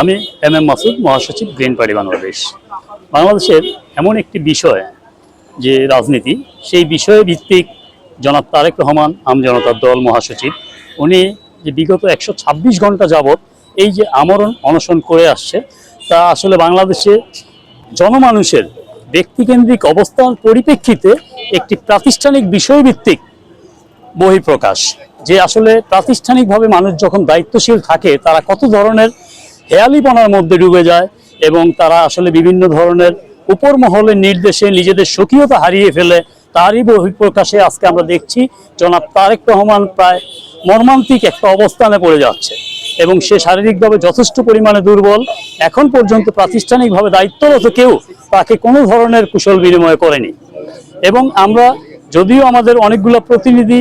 আমি M M Masud, মহাসচিব green party Bangladesh. বাংলাদেশের এমন একটি বিষয় যে রাজনীতি, সেই বিষয়ে ভিত্তিক জনাব তারেক রহমান আমজনতার দল, মহাসচিব, উনি যে বিগত একশো ছাব্বিশ ঘণ্টা যাবৎ এই যে আমরণ অনশন করে আসছে, তা আসলে বাংলাদেশে জনমানুষের ব্যক্তিকেন্দ্রিক অবস্থার পরিপ্রেক্ষিতে একটি প্রাতিষ্ঠানিক বিষয়ভিত্তিক বহিঃপ্রকাশ। যে আসলে প্রাতিষ্ঠানিকভাবে মানুষ যখন দায়িত্বশীল থাকে, তারা কত ধরনের হেয়ালিপনার মধ্যে ডুবে যায় এবং তারা আসলে বিভিন্ন ধরনের উপর মহলের নির্দেশে নিজেদের স্বকীয়তা হারিয়ে ফেলে। তারই বহিঃপ্রকাশে আজকে আমরা দেখছি জনাব তারেক রহমান প্রায় মর্মান্তিক একটা অবস্থানে পড়ে যাচ্ছে এবং সে শারীরিকভাবে যথেষ্ট পরিমাণে দুর্বল। এখন পর্যন্ত প্রাতিষ্ঠানিকভাবে দায়িত্বরত কেউ তাকে কোনো ধরনের কুশল বিনিময় করেনি। এবং আমরা যদিও আমাদের অনেকগুলো প্রতিনিধি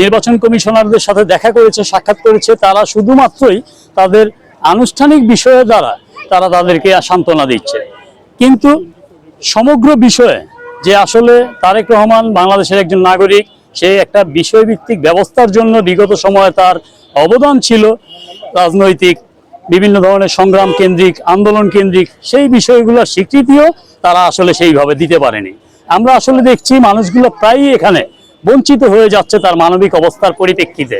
নির্বাচন কমিশনারদের সাথে দেখা করেছে, সাক্ষাৎ করেছে, তারা শুধুমাত্রই তাদের আনুষ্ঠানিক বিষয়ের দ্বারা তারা তাদেরকে সান্ত্বনা দিচ্ছে। কিন্তু সমগ্র বিষয়ে যে আসলে তারেক রহমান বাংলাদেশের একজন নাগরিক, সে একটা বিষয়ভিত্তিক ব্যবস্থার জন্য বিগত সময়ে তার অবদান ছিল, রাজনৈতিক, বিভিন্ন ধরনের সংগ্রাম কেন্দ্রিক, আন্দোলন কেন্দ্রিক, সেই বিষয়গুলোর স্বীকৃতিও তারা আসলে সেইভাবে দিতে পারেনি। আমরা আসলে দেখছি মানুষগুলো প্রায়ই এখানে বঞ্চিত হয়ে যাচ্ছে তার মানবিক অবস্থার পরিপ্রেক্ষিতে।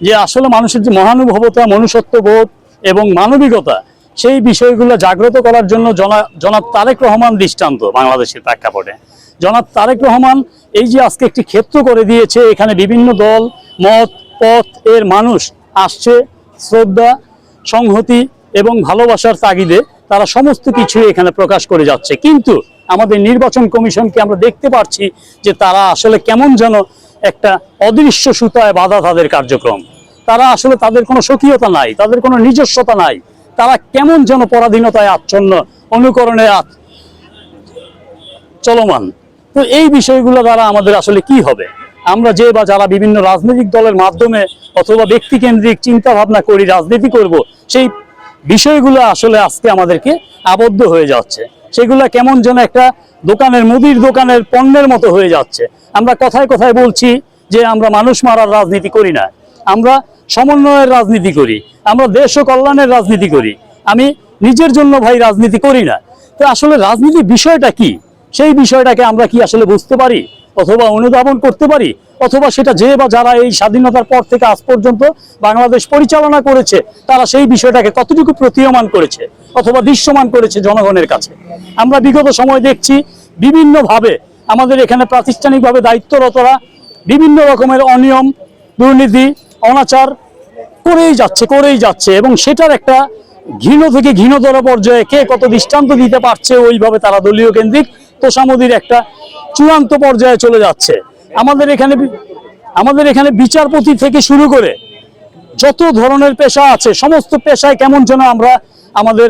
যে আসলে মানুষের যে মহানুভবতা, মনুষ্যত্ববোধ এবং মানবিকতা, সেই বিষয়গুলো জাগ্রত করার জন্য জনা, জনাব তারেক রহমান দৃষ্টান্ত বাংলাদেশের প্রেক্ষাপটে। জনাব তারেক রহমান এই যে আজকে একটি ক্ষেত্র করে দিয়েছে, এখানে বিভিন্ন দল, মত, পথ এর মানুষ আসছে, শ্রদ্ধা, সংহতি এবং ভালোবাসার তাগিদে তারা সমস্ত কিছু এখানে প্রকাশ করে যাচ্ছে। কিন্তু আমাদের নির্বাচন কমিশনকে আমরা দেখতে পাচ্ছি যে তারা আসলে কেমন যেন একটা অদৃশ্য সুতায় বাধা তাদের কার্যক্রম। তারা আসলে তাদের কোনো স্বকীয়তা নাই, তাদের কোনো নিজস্বতা নাই। তারা কেমন যেন পরাধীনতায় আচ্ছন্ন, অনুকরণে চলমান। তো এই বিষয়গুলো দ্বারা আমাদের আসলে কি হবে? আমরা যে বা যারা বিভিন্ন রাজনৈতিক দলের মাধ্যমে অথবা ব্যক্তিকেন্দ্রিক চিন্তা ভাবনা করি, রাজনীতি করব, সেই বিষয়গুলো আসলে আজকে আমাদেরকে আবদ্ধ হয়ে যাচ্ছে। সেগুলো কেমন যেন একটা দোকানের, মুদির দোকানের পণ্যের মতো হয়ে যাচ্ছে। আমরা কথায় কথায় বলছি যে আমরা মানুষ মারার রাজনীতি করি না। আমরা সমন্বয়ের রাজনীতি করি, আমরা দেশ ও কল্যাণের রাজনীতি করি, আমি নিজের জন্য ভাই রাজনীতি করি না। তো আসলে রাজনীতির বিষয়টা কি? সেই বিষয়টাকে আমরা কি আসলে বুঝতে পারি? অথবা অনুধাবন করতে পারি? অথবা সেটা যে বা যারা এই স্বাধীনতার পর থেকে আজ পর্যন্ত বাংলাদেশ পরিচালনা করেছে, তারা সেই বিষয়টাকে কতটুকু প্রতীয়মান করেছে? অথবা দৃশ্যমান করেছে জনগণের কাছে? আমরা বিগত সময় দেখছি বিভিন্নভাবে আমাদের এখানে প্রাতিষ্ঠানিকভাবে দায়িত্বরতরা বিভিন্ন রকমের অনিয়ম, দুর্নীতি অনাচার করেই যাচ্ছে করেই যাচ্ছে এবং সেটার একটা ঘৃণ থেকে ঘৃণতর পর্যায়ে কে কত দৃষ্টান্ত দিতে পারছে ওইভাবে তারা দলীয় কেন্দ্রিক তোষামদির একটা চূড়ান্ত পর্যায়ে চলে যাচ্ছে। আমাদের এখানে আমাদের এখানে বিচারপতি থেকে শুরু করে যত ধরনের পেশা আছে, সমস্ত পেশায় কেমন যেন আমরা আমাদের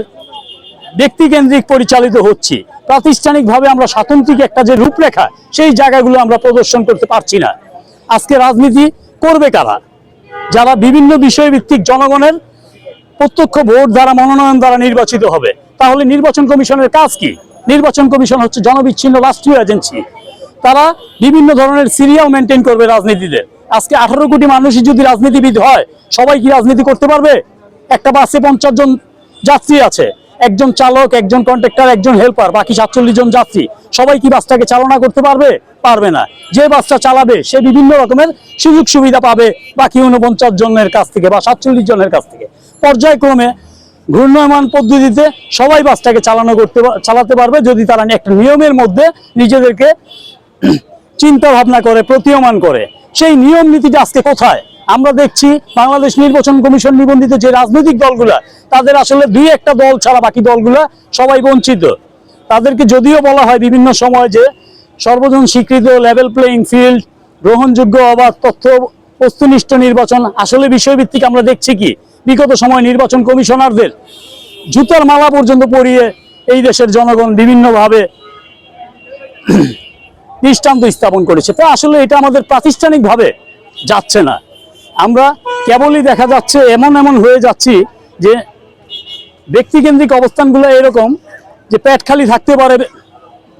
ব্যক্তিকেন্দ্রিক পরিচালিত হচ্ছি। প্রাতিষ্ঠানিকভাবে আমরা স্বাতন্ত্রিক একটা যে রূপরেখা, সেই জায়গাগুলো আমরা প্রদর্শন করতে পারছি না। আজকে রাজনীতি করবে কারা? যারা বিভিন্ন বিষয়ভিত্তিক জনগণের প্রত্যক্ষ ভোট দ্বারা, মনোনয়ন দ্বারা নির্বাচিত হবে। তাহলে নির্বাচন কমিশনের কাজ কি? নির্বাচন কমিশন হচ্ছে জনবিচ্ছিন্ন রাষ্ট্রীয় এজেন্সি। তারা বিভিন্ন ধরনের সিরিয়াও মেনটেন করবে রাজনীতিতে। আজকে আঠারো কোটি মানুষই যদি রাজনীতিবিদ হয়, সবাই কি রাজনীতি করতে পারবে? একটা বাসে পঞ্চাশ জন যাত্রী আছে। একজন চালক, একজন কন্ট্রাক্টর একজন হেল্পার বাকি সাতচল্লিশ জন যাত্রী। সবাই কি বাসটাকে চালনা করতে পারবে? পারবে না। যে বাসটা চালাবে, সে বিভিন্ন রকমের সুযোগ সুবিধা পাবে বাকি উনপঞ্চাশ জনের কাছ থেকে বা সাতচল্লিশ জনের কাছ থেকে। পর্যায়ক্রমে ঘূর্ণয়মান পদ্ধতিতে সবাই বাসটাকে চালানো করতে চালাতে পারবে যদি তারা একটা নিয়মের মধ্যে নিজেদেরকে চিন্তা ভাবনা করে, প্রতীয়মান করে। সেই নিয়ম নীতিটা আজকে কোথায়? আমরা দেখছি বাংলাদেশ নির্বাচন কমিশন নিবন্ধিত যে রাজনৈতিক দলগুলা, তাদের আসলে দুই একটা দল ছাড়া বাকি দলগুলা সবাই বঞ্চিত। তাদেরকে যদিও বলা হয় বিভিন্ন সময় যে সর্বজন স্বীকৃত লেভেল প্লেইং ফিল্ড গ্রহণযোগ্য অবাধ, তথ্য বস্তুনিষ্ঠ নির্বাচন। আসলে বিষয়ভিত্তিক আমরা দেখছি কি? বিগত সময় নির্বাচন কমিশনারদের জুতার মালা পর্যন্ত পরিয়ে এই দেশের জনগণ বিভিন্নভাবে দৃষ্টান্ত স্থাপন করেছে। তো আসলে এটা আমাদের প্রাতিষ্ঠানিকভাবে যাচ্ছে না। আমরা কেবলই দেখা যাচ্ছে এমন এমন হয়ে যাচ্ছি যে ব্যক্তিকেন্দ্রিক অবস্থানগুলো এরকম যে পেট খালি থাকতে পারে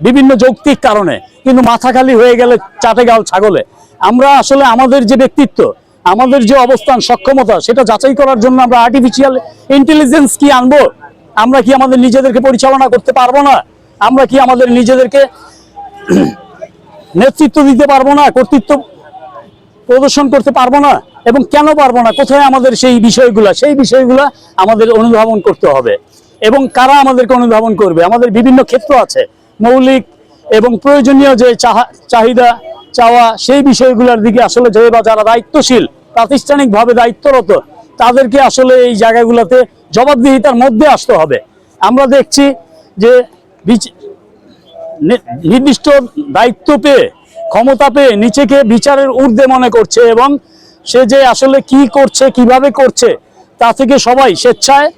বিভিন্ন যৌক্তিক কারণে, কিন্তু মাথা খালি হয়ে গেলে চাটে গাল ছাগলে। আমরা আসলে আমাদের যে ব্যক্তিত্ব, আমাদের যে অবস্থান, সক্ষমতা, সেটা যাচাই করার জন্য আমরা আর্টিফিশিয়াল ইন্টেলিজেন্স কি আনব? আমরা কি আমাদের নিজেদেরকে পরিচালনা করতে পারব না? আমরা কি আমাদের নিজেদেরকে নেতৃত্ব দিতে পারব না? কর্তৃত্ব প্রদর্শন করতে পারব না? এবং কেন পারব না? কোথায় আমাদের সেই বিষয়গুলা? সেই বিষয়গুলা আমাদের অনুধাবন করতে হবে। এবং কারা আমাদেরকে অনুধাবন করবে? আমাদের বিভিন্ন ক্ষেত্র আছে। মৌলিক এবং প্রয়োজনীয় যে চাহা- চাহিদা, চাওয়া, সেই বিষয়গুলোর দিকে আসলে যে বা যারা দায়িত্বশীল, প্রাতিষ্ঠানিকভাবে দায়িত্বরত, তাদেরকে আসলে এই জায়গাগুলোতে জবাবদিহিতার মধ্যে আসতে হবে। আমরা দেখছি যে নির্দিষ্ট দায়িত্ব পেয়ে, ক্ষমতা পেয়ে নিচেকে বিচারের ঊর্ধ্বে মনে করছে এবং সে যে আসলে কি করছে, কীভাবে করছে, তা থেকে সবাই স্বেচ্ছায়